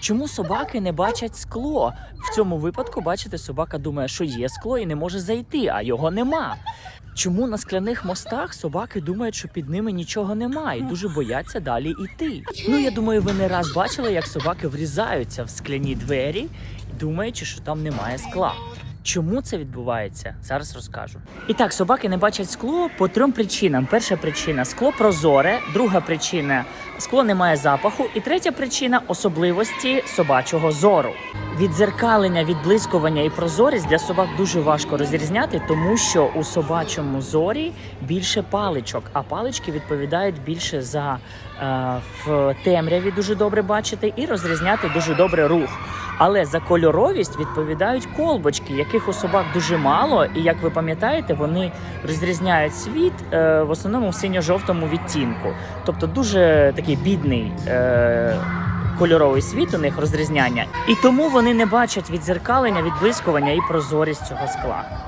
Чому собаки не бачать скло? В цьому випадку, бачите, собака думає, що є скло і не може зайти, а його нема. Чому на скляних мостах собаки думають, що під ними нічого немає, і дуже бояться далі йти? Ну я думаю, ви не раз бачили, як собаки врізаються в скляні двері, думаючи, що там немає скла. Чому це відбувається? Зараз розкажу. І так, собаки не бачать скло по трьом причинам. Перша причина скло прозоре, друга причина скло не має запаху, і третя причина особливості собачого зору. Відзеркалення, відблискування і прозорість для собак дуже важко розрізняти, тому що у собачому зорі більше паличок, а палички відповідають більше за е, в темряві дуже добре бачити і розрізняти дуже добре рух. Але за кольоровість відповідають колбочки, яких у собак дуже мало, і як ви пам'ятаєте, вони розрізняють світ е, в основному в синьо-жовтому відтінку. Тобто дуже такий бідний. Е, Кольоровий світ у них розрізняння, і тому вони не бачать відзеркалення, відблискування і прозорість цього скла.